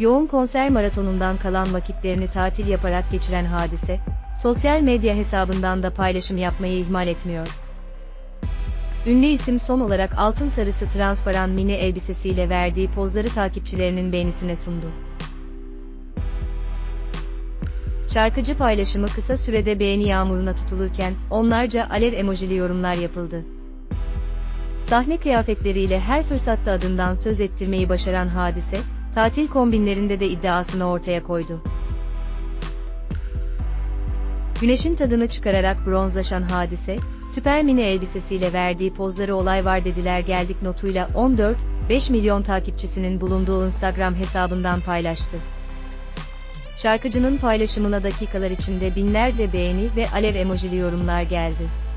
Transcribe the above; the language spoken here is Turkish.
Yoğun konser maratonundan kalan vakitlerini tatil yaparak geçiren Hadise, sosyal medya hesabından da paylaşım yapmayı ihmal etmiyor. Ünlü isim son olarak altın sarısı transparan mini elbisesiyle verdiği pozları takipçilerinin beğenisine sundu. Şarkıcı paylaşımı kısa sürede beğeni yağmuruna tutulurken, onlarca alev emojili yorumlar yapıldı. Sahne kıyafetleriyle her fırsatta adından söz ettirmeyi başaran hadise, tatil kombinlerinde de iddiasını ortaya koydu. Güneşin tadını çıkararak bronzlaşan hadise, süper mini elbisesiyle verdiği pozları olay var dediler geldik notuyla 14-5 milyon takipçisinin bulunduğu Instagram hesabından paylaştı. Şarkıcının paylaşımına dakikalar içinde binlerce beğeni ve alev emojili yorumlar geldi.